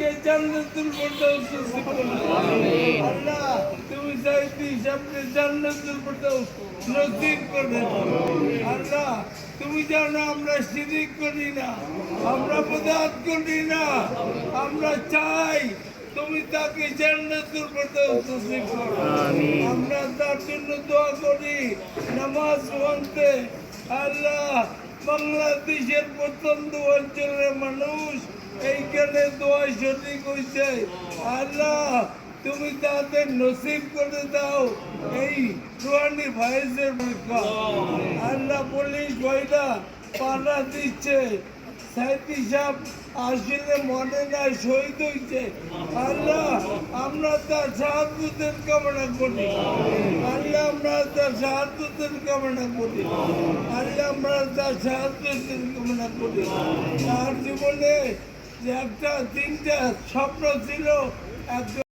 তাকে জান্নাতুল নসিব করো আল্লাহ তুমি চাইতে সামনে জান্নাতুল ফেরদৌস নসিব করে আল্লাহ তুমি জানো আমরা শিরিক করি না আমরা বদাত করি না। আমরা চাই তুমি তাকে জান্নাতুল ফেরদৌস নসিব করো। আমরা তার জন্য দোয়া করি নামাজ পড়তে আল্লাহ বাংলাদেশের প্রত্যন্ত অঞ্চলের মানুষ এইখানে দোয়া সঠিক হয়েছে আল্লাহ, তুমি তাদের নসিব করে দাও। এই রুহানি ভাইসের পরীক্ষা আল্লাহ পুলিশ ভাইরা পানা দিচ্ছে। সাইতি সাহেব আসলে মনে নাই, শহীদ হয়েছে আল্লাহ, আমরা তার সাহায্যের কামনা করি। আল্লাহ, আমরা তার সাহায্যের কামনা করি। আল্লাহ, আমরা তার সাহায্যের কামনা করি। তার জীবনে যে একটা তিনটা স্বপ্ন ছিল একজন